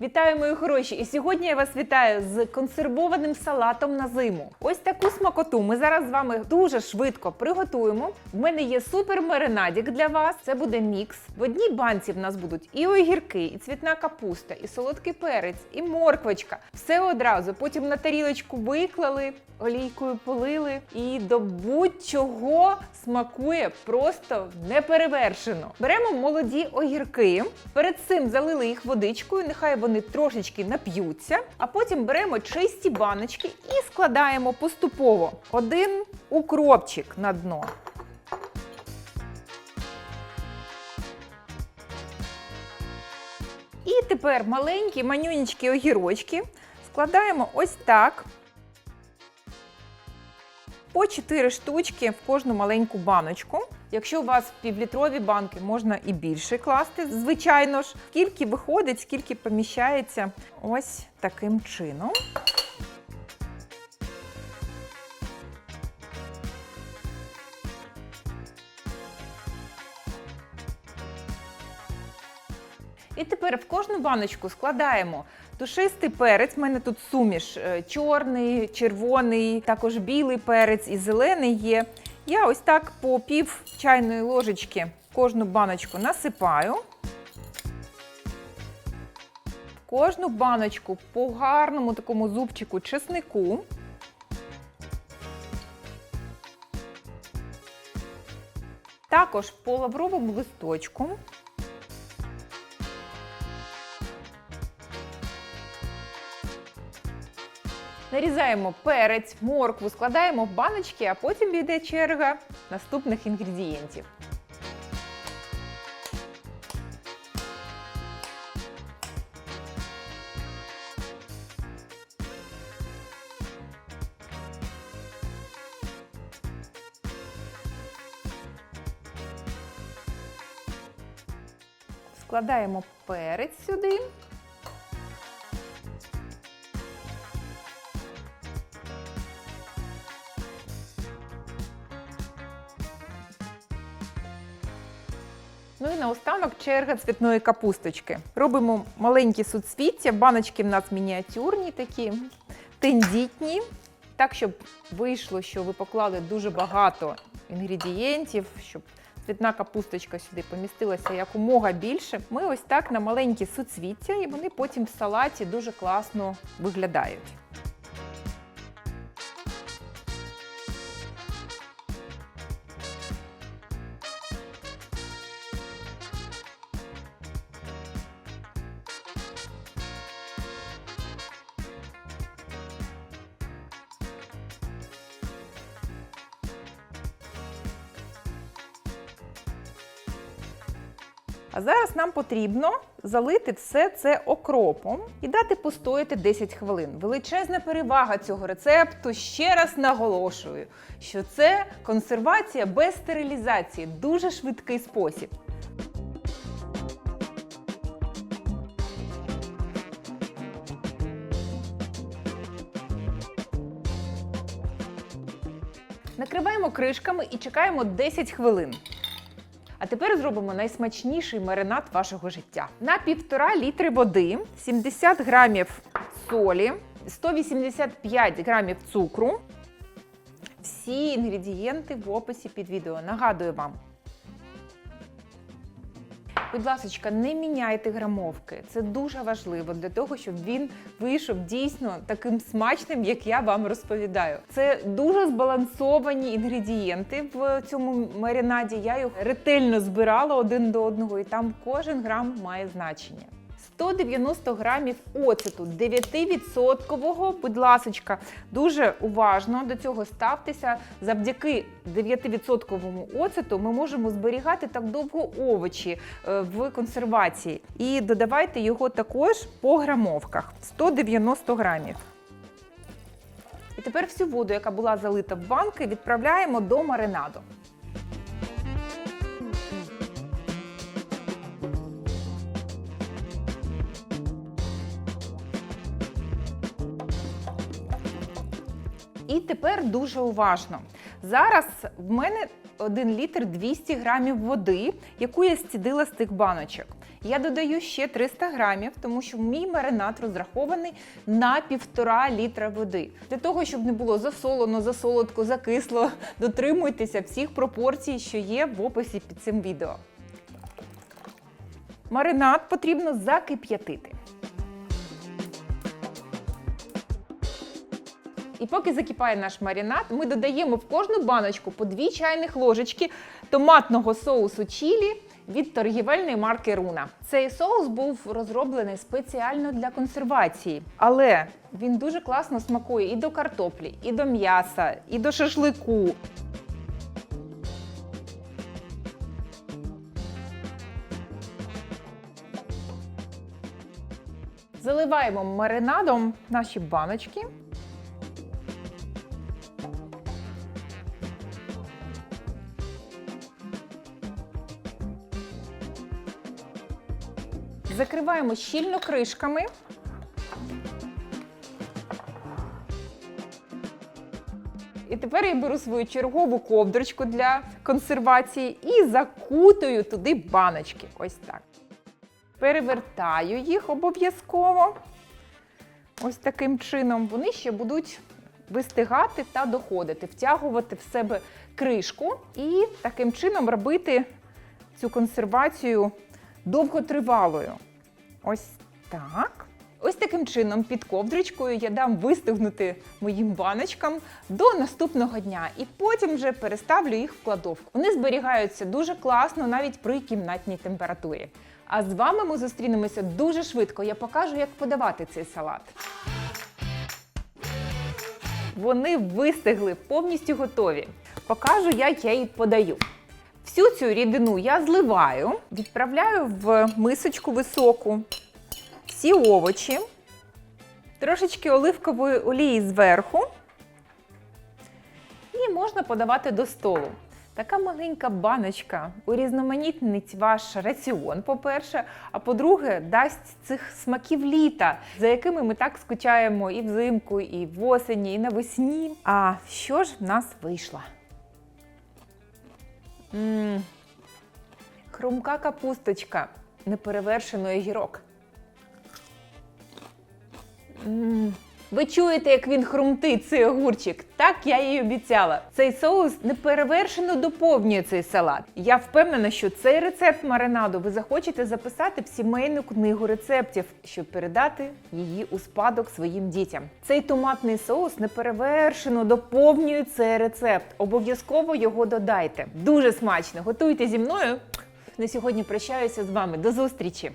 Вітаю, мої хороші! І сьогодні я вас вітаю з консервованим салатом на зиму. Ось таку смакоту ми зараз з вами дуже швидко приготуємо. В мене є супер маринадік для вас. Це буде мікс. В одній банці в нас будуть і огірки, і цвітна капуста, і солодкий перець, і морквочка. Все одразу. Потім на тарілочку виклали, олійкою полили. І до будь-чого смакує просто неперевершено. Беремо молоді огірки. Перед цим залили їх водичкою, нехай вони трошечки нап'ються. А потім беремо чисті баночки і складаємо поступово один укропчик на дно. І тепер маленькі манюнічки огірочки складаємо ось так. По 4 штучки в кожну маленьку баночку. Якщо у вас півлітрові банки, можна і більше класти, звичайно ж. Скільки виходить, скільки поміщається ось таким чином. І тепер в кожну баночку складаємо тушистий перець. У мене тут суміш е, чорний, червоний, також білий перець і зелений є. Я ось так по пів чайної ложечки кожну баночку насипаю. Кожну баночку по гарному такому зубчику чеснику. Також по лавровому листочку. Нарізаємо перець, моркву, складаємо в баночки, а потім йде черга наступних інгредієнтів. Складаємо перець сюди. Ну і наостанок черга цвітної капусточки. Робимо маленькі суцвіття, баночки в нас мініатюрні такі, тендітні. Так, щоб вийшло, що ви поклали дуже багато інгредієнтів, щоб цвітна капусточка сюди помістилася якомога більше. Ми ось так на маленькі суцвіття, і вони потім в салаті дуже класно виглядають. А зараз нам потрібно залити все це окропом і дати постояти 10 хвилин. Величезна перевага цього рецепту. Ще раз наголошую, що це консервація без стерилізації, дуже швидкий спосіб. Накриваємо кришками і чекаємо 10 хвилин. А тепер зробимо найсмачніший маринад вашого життя. На півтора літри води, 70 грамів солі, 185 грамів цукру. Всі інгредієнти в описі під відео. Нагадую вам. Будь ласка, не міняйте грамовки. Це дуже важливо для того, щоб він вийшов дійсно таким смачним, як я вам розповідаю. Це дуже збалансовані інгредієнти в цьому маринаді. Я їх ретельно збирала один до одного, і там кожен грам має значення. 190 грамів оцету 9%. Будь ласочка, дуже уважно до цього ставтеся. Завдяки 9% оцету ми можемо зберігати так довго овочі е, в консервації. І додавайте його також по грамовках 190 грамів. І тепер всю воду, яка була залита в банки, відправляємо до маринаду. І тепер дуже уважно. Зараз в мене 1 літр 200 грамів води, яку я стідила з тих баночок. Я додаю ще 300 грамів, тому що мій маринад розрахований на півтора літра води. Для того, щоб не було засолоно, засолодко, закисло, дотримуйтеся всіх пропорцій, що є в описі під цим відео. Маринад потрібно закип'ятити. І поки закипає наш маринад, ми додаємо в кожну баночку по 2 чайних ложечки томатного соусу чілі від торгівельної марки Руна. Цей соус був розроблений спеціально для консервації, але він дуже класно смакує і до картоплі, і до м'яса, і до шашлику. Заливаємо маринадом наші баночки. Закриваємо щільно кришками. І тепер я беру свою чергову ковдрочку для консервації і закутую туди баночки. Ось так. Перевертаю їх обов'язково. Ось таким чином. Вони ще будуть вистигати та доходити, втягувати в себе кришку і таким чином робити цю консервацію довготривалою. Ось так. Ось таким чином під ковдричкою я дам вистигнути моїм баночкам до наступного дня і потім вже переставлю їх в кладовку. Вони зберігаються дуже класно навіть при кімнатній температурі. А з вами ми зустрінемося дуже швидко. Я покажу, як подавати цей салат. Вони вистигли, повністю готові. Покажу, як я їх подаю. Всю цю рідину я зливаю, відправляю в мисочку високу всі овочі, трошечки оливкової олії зверху, і можна подавати до столу. Така маленька баночка урізноманітнить ваш раціон, по-перше, а по-друге, дасть цих смаків літа, за якими ми так скучаємо і взимку, і в осені, і навесні. А що ж в нас вийшло? М, Хрумка капусточка, неперевершений огірок. М, Ви чуєте, як він хрумтить цей огурчик? Так я їй обіцяла. Цей соус неперевершено доповнює цей салат. Я впевнена, що цей рецепт маринаду ви захочете записати в сімейну книгу рецептів, щоб передати її у спадок своїм дітям. Цей томатний соус неперевершено доповнює цей рецепт. Обов'язково його додайте. Дуже смачно. Готуйте зі мною. На сьогодні прощаюся з вами. До зустрічі!